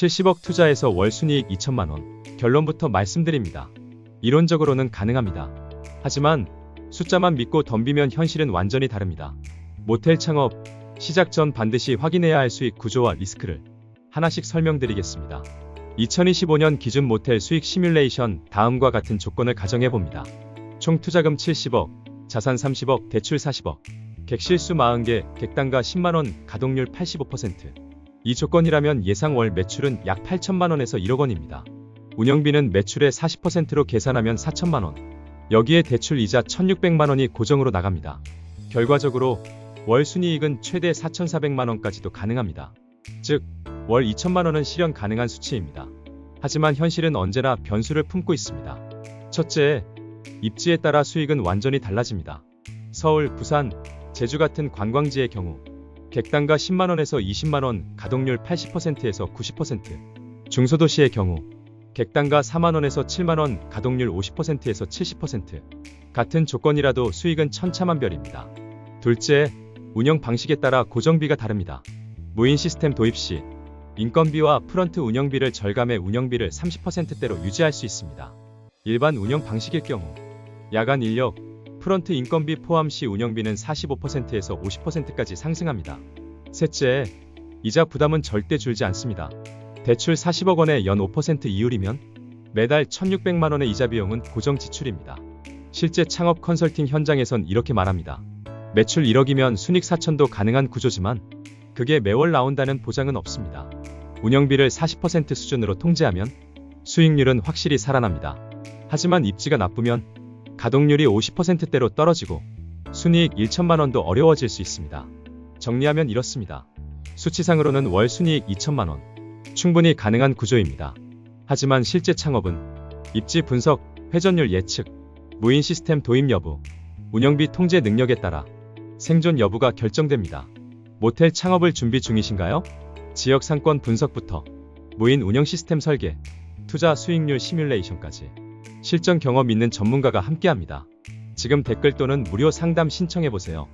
70억 투자해서 월 순이익 2천만 원. 결론부터 말씀드립니다. 이론적으로는 가능합니다. 하지만 숫자만 믿고 덤비면 현실은 완전히 다릅니다. 모텔 창업 시작 전 반드시 확인해야 할 수익 구조와 리스크를 하나씩 설명드리겠습니다. 2025년 기준 모텔 수익 시뮬레이션 다음과 같은 조건을 가정해 봅니다. 총 투자금 70억, 자산 30억, 대출 40억, 객실수 40개, 객단가 10만원, 가동률 85%. 이 조건이라면 예상 월 매출은 약 8천만 원에서 1억 원입니다. 운영비는 매출의 40%로 계산하면 4천만 원. 여기에 대출 이자 1600만 원이 고정으로 나갑니다. 결과적으로 월 순이익은 최대 4,400만 원까지도 가능합니다. 즉, 월 2천만 원은 실현 가능한 수치입니다. 하지만 현실은 언제나 변수를 품고 있습니다. 첫째, 입지에 따라 수익은 완전히 달라집니다. 서울, 부산, 제주 같은 관광지의 경우 객단가 10만원에서 20만원, 가동률 80%에서 90%. 중소도시의 경우 객단가 4만원에서 7만원, 가동률 50%에서 70%. 같은 조건이라도 수익은 천차만별입니다. 둘째, 운영 방식에 따라 고정비가 다릅니다. 무인 시스템 도입 시 인건비와 프런트 운영비를 절감해 운영비를 30%대로 유지할 수 있습니다. 일반 운영 방식일 경우 야간 인력, 프런트 인건비 포함 시 운영비는 45%에서 50%까지 상승합니다. 셋째, 이자 부담은 절대 줄지 않습니다. 대출 40억 원에 연 5% 이율이면 매달 1,600만 원의 이자 비용은 고정 지출입니다. 실제 창업 컨설팅 현장에선 이렇게 말합니다. 매출 1억이면 순익 4천도 가능한 구조지만 그게 매월 나온다는 보장은 없습니다. 운영비를 40% 수준으로 통제하면 수익률은 확실히 살아납니다. 하지만 입지가 나쁘면 가동률이 50%대로 떨어지고 순이익 1천만 원도 어려워질 수 있습니다. 정리하면 이렇습니다. 수치상으로는 월 순이익 2천만 원. 충분히 가능한 구조입니다. 하지만 실제 창업은 입지 분석, 회전율 예측, 무인 시스템 도입 여부, 운영비 통제 능력에 따라 생존 여부가 결정됩니다. 모텔 창업을 준비 중이신가요? 지역 상권 분석부터 무인 운영 시스템 설계, 투자 수익률 시뮬레이션까지 실전 경험 있는 전문가가 함께합니다. 지금 댓글 또는 무료 상담 신청해 보세요.